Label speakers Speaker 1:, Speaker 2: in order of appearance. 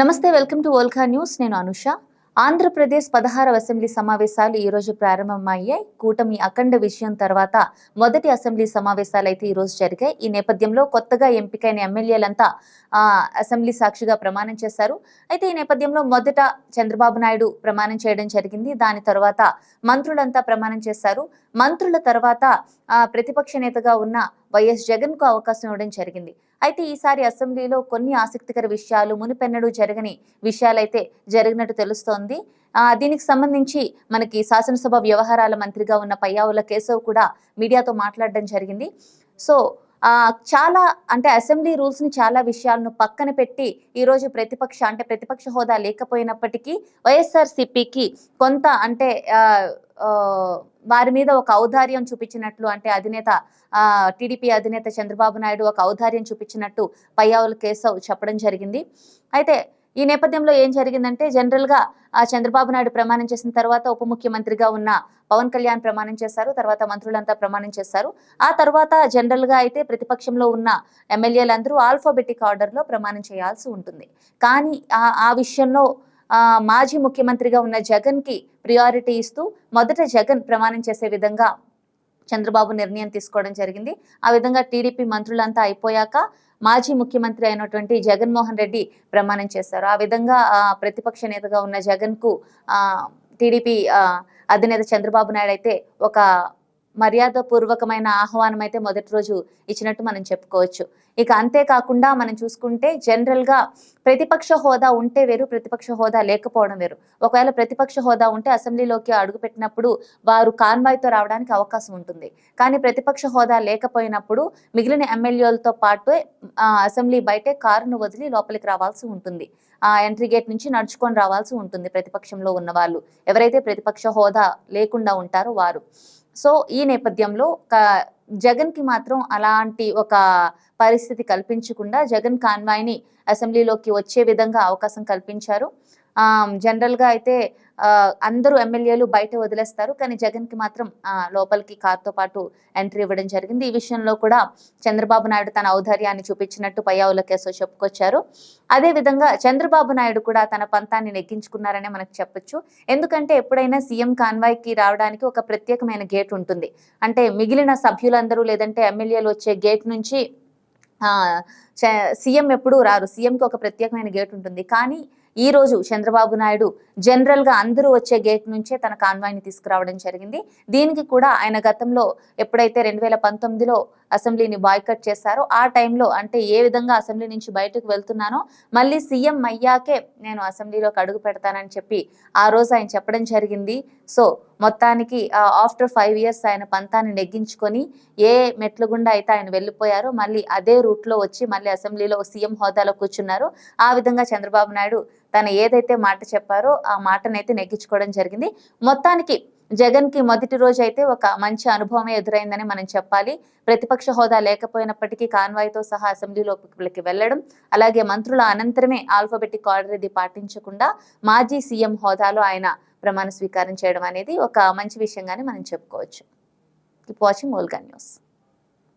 Speaker 1: నమస్తే welcome to ఓల్కా news. నేను అనుష. ఆంధ్రప్రదేశ్ పదహారవ అసెంబ్లీ సమావేశాలు ఈ రోజు ప్రారంభమయ్యాయి. కూటమి అఖండ విజయం తర్వాత మొదటి అసెంబ్లీ సమావేశాలు అయితే ఈ రోజు జరిగాయి. ఈ నేపథ్యంలో కొత్తగా ఎంపికైన ఎమ్మెల్యేలంతా ఆ, అసెంబ్లీ సాక్షిగా ప్రమాణం చేశారు. అయితే ఈ నేపథ్యంలో మొదట చంద్రబాబు నాయుడు ప్రమాణం చేయడం జరిగింది. దాని తర్వాత మంత్రులంతా ప్రమాణం చేశారు. మంత్రుల తర్వాత ప్రతిపక్ష నేతగా ఉన్న వైఎస్ జగన్కు అవకాశం ఇవ్వడం జరిగింది. అయితే ఈసారి అసెంబ్లీలో కొన్ని ఆసక్తికర విషయాలు మునిపెన్నడూ జరగని విషయాలైతే జరిగినట్టు తెలుస్తోంది. దీనికి సంబంధించి మనకి శాసనసభ వ్యవహారాల మంత్రిగా ఉన్న పయ్యావుల కేశవ్ కూడా మీడియాతో మాట్లాడడం జరిగింది. సో చాలా అంటే అసెంబ్లీ రూల్స్ని చాలా విషయాలను పక్కన పెట్టి ఈరోజు ప్రతిపక్ష అంటే ప్రతిపక్ష హోదా లేకపోయినప్పటికీ వైఎస్ఆర్సీపీకి కొంత అంటే వారి మీద ఒక ఔదార్యం చూపించినట్లు అంటే అధినేత టీడీపీ అధినేత చంద్రబాబు నాయుడు ఒక ఔదార్యం చూపించినట్టు పయ్యావుల కేశవ్ చెప్పడం జరిగింది. అయితే ఈ నేపథ్యంలో ఏం జరిగిందంటే జనరల్గా ఆ చంద్రబాబు నాయుడు ప్రమాణం చేసిన తర్వాత ఉప ముఖ్యమంత్రిగా ఉన్న పవన్ కళ్యాణ్ ప్రమాణం చేశారు తర్వాత మంత్రులంతా ప్రమాణం చేశారు. ఆ తర్వాత జనరల్గా అయితే ప్రతిపక్షంలో ఉన్న ఎమ్మెల్యేలందరూ ఆల్ఫాబెటిక్ ఆర్డర్లో ప్రమాణం చేయాల్సి ఉంటుంది. కానీ ఆ ఆ విషయంలో మాజీ ముఖ్యమంత్రిగా ఉన్న జగన్కి ప్రియారిటీ ఇస్తూ మొదట జగన్ ప్రమాణం చేసే విధంగా చంద్రబాబు నిర్ణయం తీసుకోవడం జరిగింది. ఆ విధంగా టీడీపీ మంత్రులంతా అయిపోయాక మాజీ ముఖ్యమంత్రి అయినటువంటి జగన్మోహన్ రెడ్డి ప్రమాణం చేశారు. ఆ విధంగా ప్రతిపక్ష నేతగా ఉన్న జగన్కు టీడీపీ అధినేత చంద్రబాబు నాయుడు అయితే ఒక మర్యాదపూర్వకమైన ఆహ్వానం అయితే మొదటి రోజు ఇచ్చినట్టు మనం చెప్పుకోవచ్చు. ఇక అంతేకాకుండా మనం చూసుకుంటే జనరల్గా ప్రతిపక్ష హోదా ఉంటే వేరు ప్రతిపక్ష హోదా లేకపోవడం వేరు. ఒకవేళ ప్రతిపక్ష హోదా ఉంటే అసెంబ్లీలోకి అడుగుపెట్టినప్పుడు వారు కాన్వాయ్తో రావడానికి అవకాశం ఉంటుంది. కానీ ప్రతిపక్ష హోదా లేకపోయినప్పుడు మిగిలిన ఎమ్మెల్యేలతో పాటు అసెంబ్లీ బయటే కారును వదిలి లోపలికి రావాల్సి ఉంటుంది. ఆ ఎంట్రీ గేట్ నుంచి నడుచుకొని రావాల్సి ఉంటుంది ప్రతిపక్షంలో ఉన్న వాళ్ళు ఎవరైతే ప్రతిపక్ష హోదా లేకుండా ఉంటారో వారు. సో ఈ నేపథ్యంలో క- జగన్కి మాత్రం అలాంటి ఒక పరిస్థితి కల్పించకుండా జగన్ కాన్వాయ్ని అసెంబ్లీలోకి వచ్చే విధంగా అవకాశం కల్పించారు. జనరల్గా జనరల్గా అయితే అందరూ ఎమ్మెల్యేలు బయట వదిలేస్తారు. కానీ జగన్కి మాత్రం లోపలికి కార్తో పాటు ఎంట్రీ ఇవ్వడం జరిగింది. ఈ విషయంలో కూడా చంద్రబాబు నాయుడు తన ఔదార్యాన్ని చూపించినట్టు పయ్యావుల కేసు చెప్పుకొచ్చారు. అదే విధంగా చంద్రబాబు నాయుడు కూడా తన పంతాన్ని నెగ్గించుకున్నారనే మనకు చెప్పొచ్చు. ఎందుకంటే ఎప్పుడైనా సీఎం కాన్వాయ్కి రావడానికి ఒక ప్రత్యేకమైన గేట్ ఉంటుంది. అంటే మిగిలిన సభ్యులందరూ లేదంటే ఎమ్మెల్యేలు వచ్చే గేట్ నుంచి ఆ, సీఎం ఎప్పుడూ రారు. సీఎంకి ఒక ప్రత్యేకమైన గేట్ ఉంటుంది. కానీ ఈ రోజు చంద్రబాబు నాయుడు జనరల్గా అందరూ వచ్చే గేట్ నుంచే తన కాన్వాయ్ని తీసుకురావడం జరిగింది. దీనికి కూడా ఆయన గతంలో ఎప్పుడైతే రెండు వేల పంతొమ్మిదిలో అసెంబ్లీని బాయ్కట్ చేశారో ఆ టైంలో అంటే ఏ విధంగా అసెంబ్లీ నుంచి బయటకు వెళ్తున్నానో మళ్ళీ సీఎం అయ్యాకే నేను అసెంబ్లీలోకి అడుగు పెడతానని చెప్పి ఆ రోజు ఆయన చెప్పడం జరిగింది. సో మొత్తానికి ఆఫ్టర్ ఫైవ్ ఇయర్స్ ఆయన పంతాన్ని నెగ్గించుకొని ఏ మెట్లు గుండా అయితే ఆయన వెళ్ళిపోయారో మళ్ళీ అదే రూట్లో వచ్చి మళ్ళీ అసెంబ్లీలో సీఎం హోదాలో కూర్చున్నారు. ఆ విధంగా చంద్రబాబు నాయుడు తను ఏదైతే మాట చెప్పారో ఆ మాటనైతే నెగ్గించుకోవడం జరిగింది. మొత్తానికి జగన్కి మొదటి రోజు అయితే ఒక మంచి అనుభవమే ఎదురైందని మనం చెప్పాలి. ప్రతిపక్ష హోదా లేకపోయినప్పటికీ కాన్వాయ్తో సహా అసెంబ్లీలోకి వెళ్ళడం అలాగే మంత్రుల అనంతరమే ఆల్ఫాబెటిక్ ఆర్డర్ ఇది పాటించకుండా మాజీ సీఎం హోదాలో ఆయన ప్రమాణ స్వీకారం చేయడం అనేది ఒక మంచి విషయంగానే మనం చెప్పుకోవచ్చు. Keep watching Volga news.